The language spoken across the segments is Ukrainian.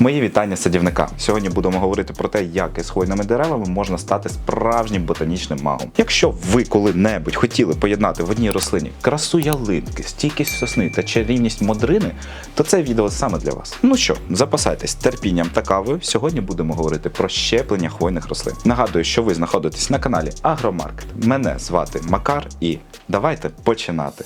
Мої вітання садівника. Сьогодні будемо говорити про те, як із хвойними деревами можна стати справжнім ботанічним магом. Якщо ви коли-небудь хотіли поєднати в одній рослині красу ялинки, стійкість сосни та чарівність модрини, то це відео саме для вас. Ну що, запасайтесь терпінням та кавою. Сьогодні будемо говорити про щеплення хвойних рослин. Нагадую, що ви знаходитесь на каналі Агромаркет. Мене звати Макар, і давайте починати.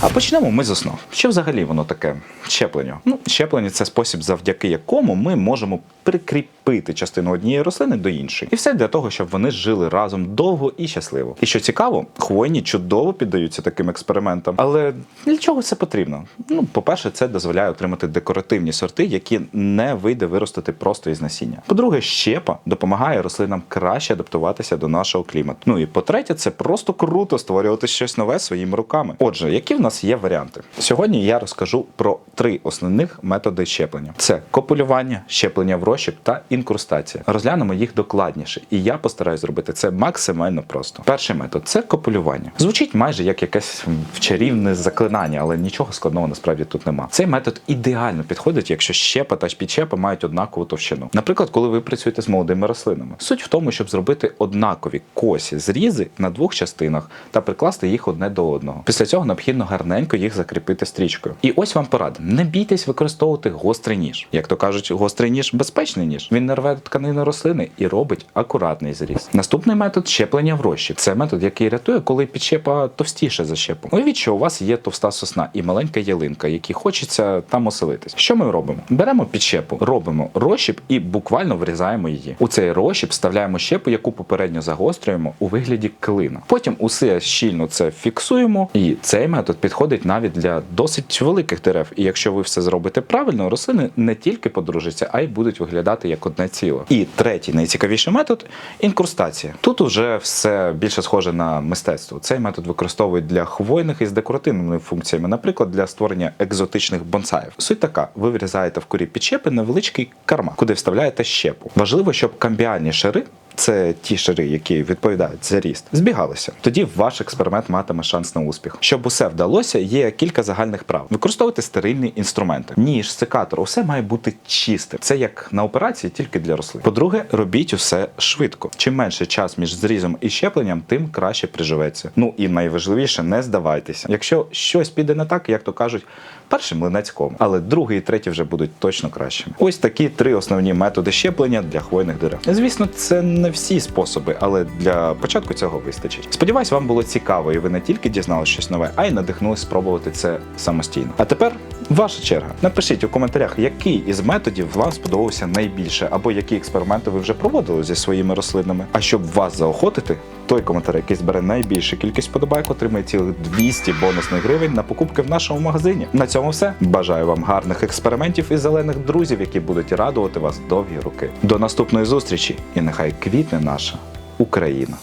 А почнемо ми з основ. Що взагалі воно таке щеплення? Ну, щеплення це спосіб, завдяки якому ми можемо прикріпити частину однієї рослини до іншої. І все для того, щоб вони жили разом довго і щасливо. І що цікаво, хвойні чудово піддаються таким експериментам. Але для чого це потрібно? Ну, по-перше, це дозволяє отримати декоративні сорти, які не вийде виростити просто із насіння. По-друге, щепа допомагає рослинам краще адаптуватися до нашого клімату. Ну і по-третє, це просто круто створювати щось нове своїми руками. Отже, які в нас є варіанти? Сьогодні я розкажу про три основних методи щеплення: це копулювання, щеплення в розчіп та інкрустація. Розглянемо їх докладніше, і я постараюсь зробити це максимально просто. Перший метод це копулювання. Звучить майже як якесь чарівне заклинання, але нічого складного насправді тут нема. Цей метод ідеально підходить, якщо щепа та підщепа мають однакову товщину. Наприклад, коли ви працюєте з молодими рослинами. Суть в тому, щоб зробити однакові косі зрізи на двох частинах та прикласти їх одне до одного. Після цього необхідно гарненько їх закріпити стрічкою. І ось вам порада: не бійтесь використовувати гострий ніж. Як то кажуть, гострий ніж безпечний ніж. Він не рве тканину рослини і робить акуратний зріз. Наступний метод щеплення в розчіп. Це метод, який рятує, коли підщепа товстіше за щепу. Уявіть, що у вас є товста сосна і маленька ялинка, якій хочеться там оселитись. Що ми робимо? Беремо підщепу, робимо розчіп і буквально врізаємо її. У цей розчіп вставляємо щепу, яку попередньо загострюємо у вигляді клина. Потім усе щільно це фіксуємо, і цей метод підходить навіть для досить великих дерев. І якщо ви все зробите правильно, рослини не тільки подружаться, а й будуть виглядати як одне ціле. І третій найцікавіший метод інкрустація. Тут уже все більше схоже на мистецтво. Цей метод використовують для хвойних із декоративними функціями, наприклад, для створення екзотичних бонсаїв. Суть така: ви врізаєте в корі підщепи невеличкий карман, куди вставляєте щепу. Важливо, щоб камбіальні шари. Це ті шари, які відповідають за ріст, збігалися. Тоді ваш експеримент матиме шанс на успіх. Щоб усе вдалося, є кілька загальних прав. Використовуйте стерильні інструменти. Ніж, секатор, усе має бути чистим. Це як на операції, тільки для рослин. По-друге, робіть усе швидко. Чим менше час між зрізом і щепленням, тим краще приживеться. Ну і найважливіше, не здавайтеся. Якщо щось піде не так, як то кажуть, перший линецькому, але другий і третій вже будуть точно кращими. Ось такі три основні методи щеплення для хвойних дерев. Звісно, це не всі способи, але для початку цього вистачить. Сподіваюсь, вам було цікаво, і ви не тільки дізналися щось нове, а й надихнулись спробувати це самостійно. А тепер ваша черга. Напишіть у коментарях, який із методів вам сподобався найбільше, або які експерименти ви вже проводили зі своїми рослинами. А щоб вас заохотити, той коментар, який збере найбільшу кількість подобайок, отримає цілих 200 бонусних гривень на покупки в нашому магазині. На цьому все. Бажаю вам гарних експериментів і зелених друзів, які будуть радувати вас довгі роки. До наступної зустрічі, і нехай квітне наша Україна.